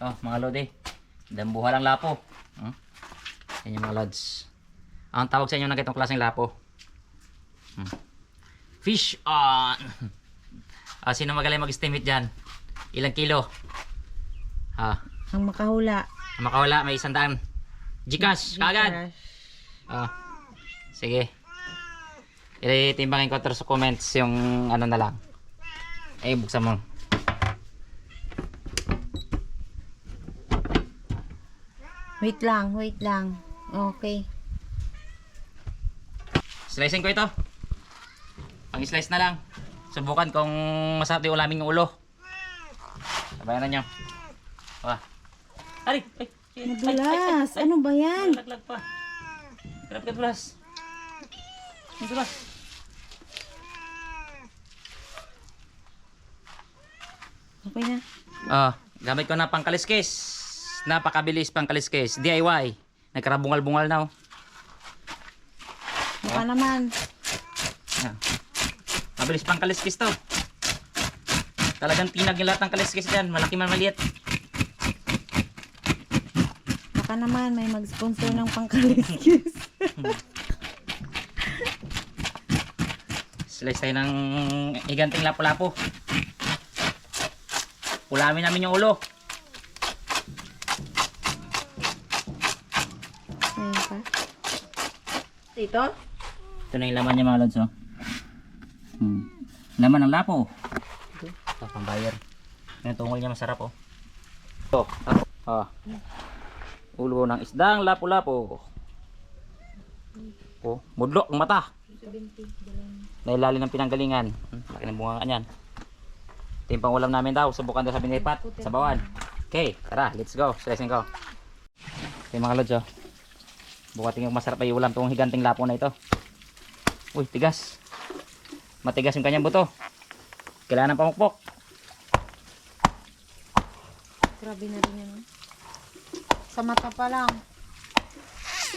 Oh, mga lodi. Dambuha lang lapo. Hmm? Yan yung mga lods. Ang tawag sa inyo ng ganitong klaseng lapo. Hmm. Fish on! Ah, sino magaling mag-estimate dyan? Ilang kilo? Ah, Ang makahula. ang makawala, may isang daan. Gcash, kagad! Ah, sige. Itimbangin ko sa comments yung ano na lang. Eh, buksan mo. Wait lang, wait lang. Okay. Slicing ko ito. Pang-slice na lang. Subukan kung masarap yung ulamin yung ulo. Sabayan na nyo. Ah. Ari! Ay! ay, Madulas. Ano ba yan? Laglag pa. Grab ka dulas. Dulas. Okay na. Ah, gamit ko na Napakabilis pangkaliskis. DIY. Nagkarabungal-bungal na oh. Baka naman. Yan. Mabilis pang kaliskis to. Talagang tinag yung lahat ng kaliskis dyan. Malaki man maliit. Baka naman may mag-sponsor ng pangkaliskis. Slice tayo ng higanting lapo-lapo. Ulamin namin yung ulo. Pa. Dito? Ito na yung laman niya mga lods oh. Hmm. Laman ng lapo. Ito pang buyer. Yung tungol niya masarap oh. Ito. Ah. Ulo ng isdang lapo-lapo. Oh, mudlok ang mata. Nailali ng pinanggalingan. Hmm, laki ng bunga niyan. Ito yung pangulam namin daw. Subukan daw sa binipat. Sa bawan. Okay, tara, let's go. Slicing ko. Okay mga lods oh. Bukating yung masarap ay ulam itong higanting lapo na ito. Uy, tigas. Matigas yung kanyang buto. Kailangan ng pamukpok. Grabe na rin yan. oh. Sa mata pa lang.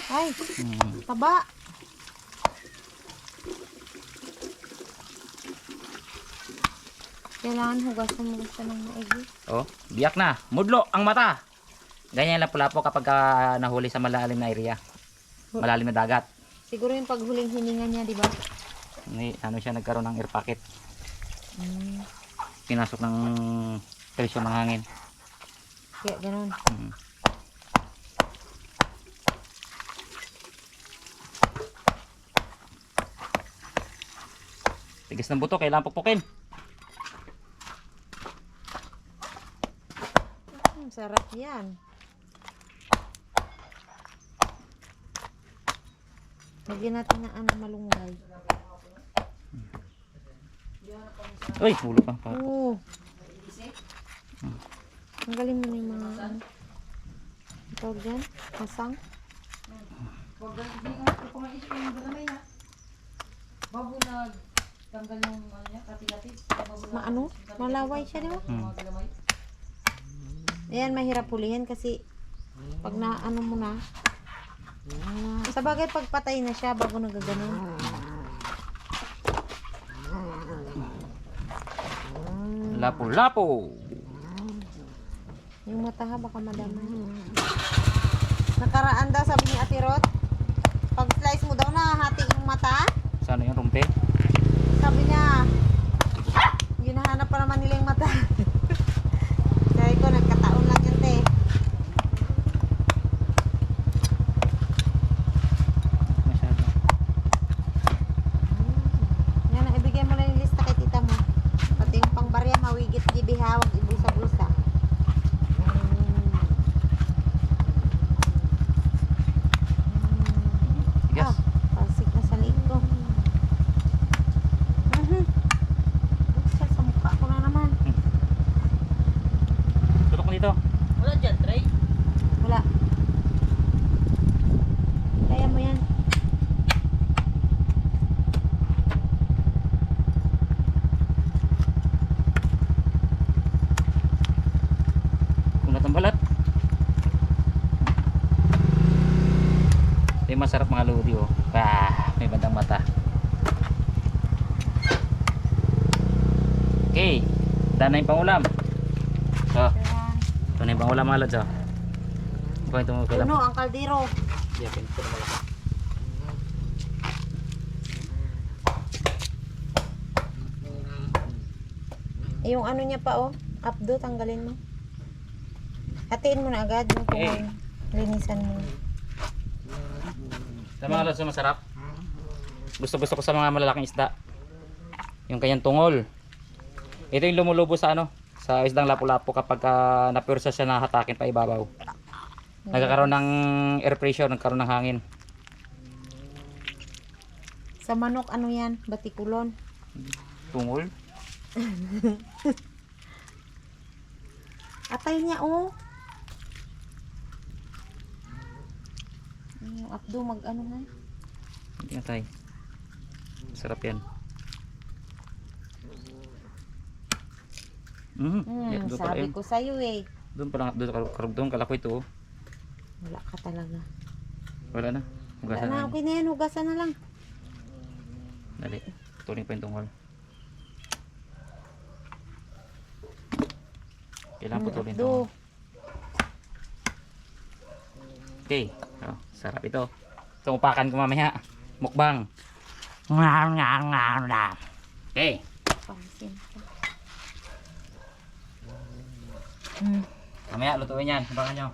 Ay, Hmm. taba. Kailangan hugasan mo siya ng maigi. Oh, biyak na. Mudlo ang mata. Ganyan lang lapo kapag ah, nahuli sa malalim na area. Malalim na dagat. Siguro yung paghuling hininga niya, di ba? Ni, ano siya nagkaroon ng air pocket. Mm. Pinasok ng presyo ng hangin. Kaya ganun. Hmm. Tigas ng buto, kailangan pukpukin. Ang sarap yan. Lagyan natin ng ano malunggay. Uy, hulo pa. pa. Oo. Tanggalin mo na yung mga ano. Ang Tawag dyan? Masang? Bago na tanggal yung ano niya, kati-kati. Maano? Malaway siya, di ba? Hmm. Ayan, mahirap hulihin kasi pag na ano mo na, sa bagay pag patay na siya bago nagaganon. Lapo-lapo. Yung mata ha, baka madamay. Nakaraan daw, sabi ni Ate Rod, pag slice mo daw na hati yung mata, Sana yung rumpe? sabi niya, ginahanap pa naman nila yung mata. sabi ko, nagkataon lang yun, te. Masyado. Yan, ang ibigay mo lang yung lista kay tita mo. Pati yung pangbarya, mawigit di bihawag, ibusa-busa. Tigas. Ah, palsik na sa liig ko. Mhm. Sa, sa mukha ko na naman. Tutok mo dito. Wala dyan, try. Wala. Kaya mo yan. Kunat ang balat. Yung masarap mga lodi oh. Ah, may bandang mata. Okay. Dana yung pangulam. Na yung pangulam mga lods oh. Ito yung tumukulam. Puno ang kaldero. Pinto na malaki. Eh, yung ano niya pa oh. Updo, tanggalin mo. Hatiin mo na agad yung Eh. tungkol. Linisan mo. Sa mga lods na masarap. Gusto gusto ko sa mga malalaking isda. Yung kanyang tungol. Ito yung lumulubo sa ano, sa isdang lapu-lapu kapag uh, napursa siya na hatakin pa ibabaw. Nagkakaroon ng air pressure, nagkaroon ng hangin. Sa manok, ano yan? Batikulon. Tungol? Atay niya oh. Yung updo, mag ano nga. Hindi na tayo. Sarap yan. Mm, Hmm, yeah, sabi ko sa'yo eh. Doon pala, doon, doon, doon kalako ito. oh. Wala ka talaga. Wala na. Wala Hugasan na, na. okay na yan. Hugasan na lang. Dali. Tuloy pa yung tungkol. Kailangan Hmm, putulin updo. tungkol. Okay. Oh, sarap ito. Ito upakan ko mamaya. Mukbang. Okay. Pansin. Hmm. Mamaya lutuin yan. Abangan nyo.